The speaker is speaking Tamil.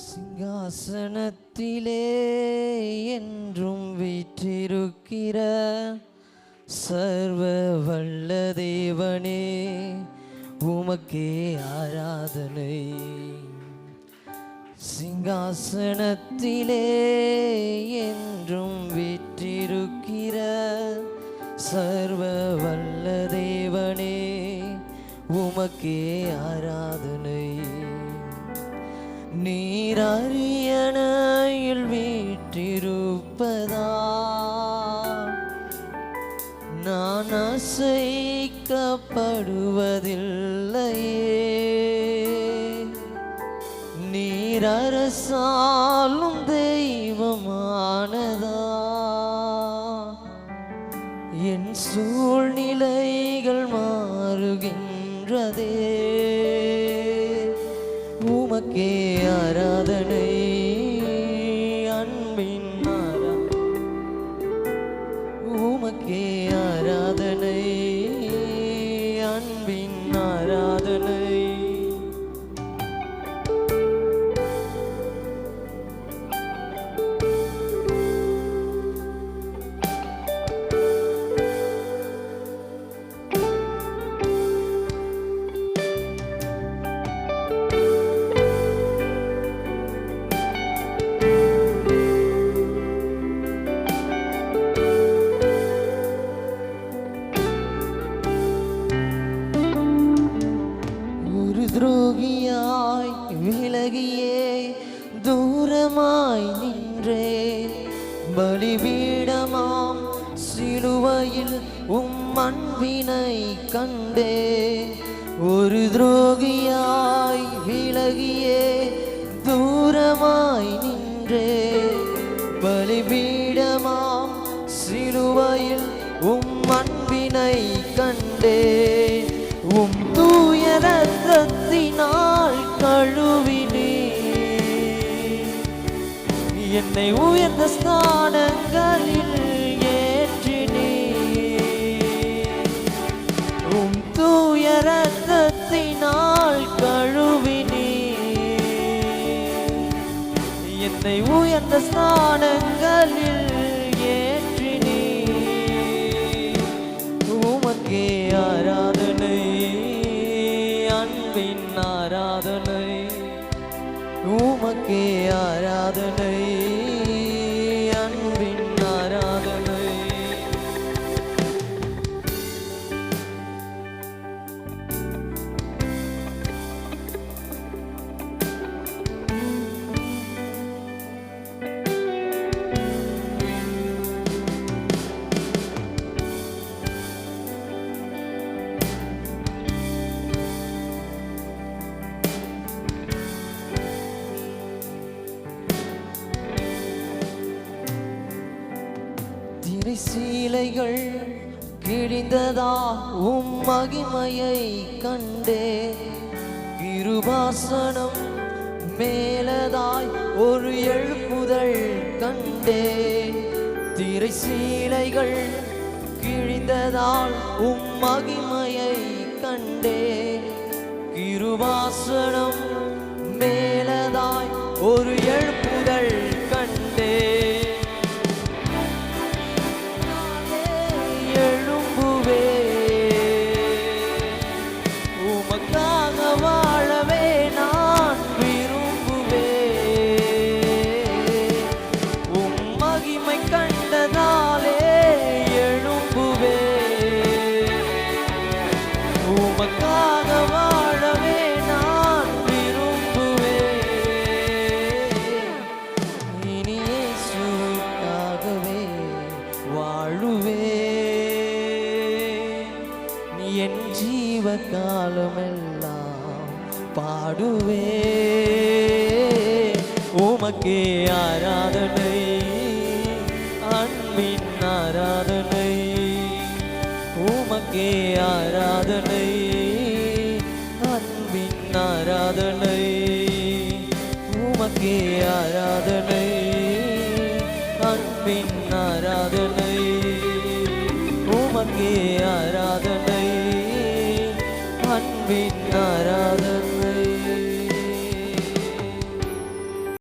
சிங்காசனத்திலே என்றும் வீற்றிருக்கிற சர்வ வல்ல தேவனே உமக்கே ஆராதனை. சிங்காசனத்திலே என்றும் வீற்றிருக்கிற சர்வ வல்ல தேவனே உமக்கே ஆரா நீர் அரியணையில் வீற்றிருப்பதா நான் அசைக்கப்படுவதில்லையே. நீரரசாலும் தெய்வமானதா? என் சூழ்நிலைகள் மாறுகின்றதே. உமக்கே ஆராதனை. அன்பின் ஆரா உமக்கே ஆராதனை. விலகியே தூரமாய் நின்றேன் பலிபீடமாம் சிலுவையில் உம் அன்பினை கண்டே. ஒரு துரோகியாய் விலகியே தூரமாய் நின்றே. பலிபீடமாம் சிலுவையில் உம் அன்பினை என்னை உயர்ந்த ஸ்தானங்களில் ஏற்றினே உம் தூய ரத்தத்தினால் கழுவினே என்னை உயர்ந்த ஸ்தானங்களில் ஏற்றினே உமக்கே ஆராதனை அன்பின் ஆராதனை. உமக்கே ஆராதனை. சீலைகள் கிழிந்ததா உம் மகிமையை கண்டே. கிருபாசனம் மேலதாய் ஒரு எழுப்புதல் கண்டே. திரை சீலைகள் கிழிந்ததால் உம் மகிமையை கண்டே. கிருபாசனம் மேலதாய் ஒரு எழுப்பு என் ஜீவ காலமெல்லாம் பாடுவே. உமக்கே ஆராதனை அன்பின் ஆராதனை. உமக்கே ஆராதனை அன்பின் ஆராதனை. உமக்கே ஆராதனை அன்பின் ஆராதனை. உமக்கே ஆரா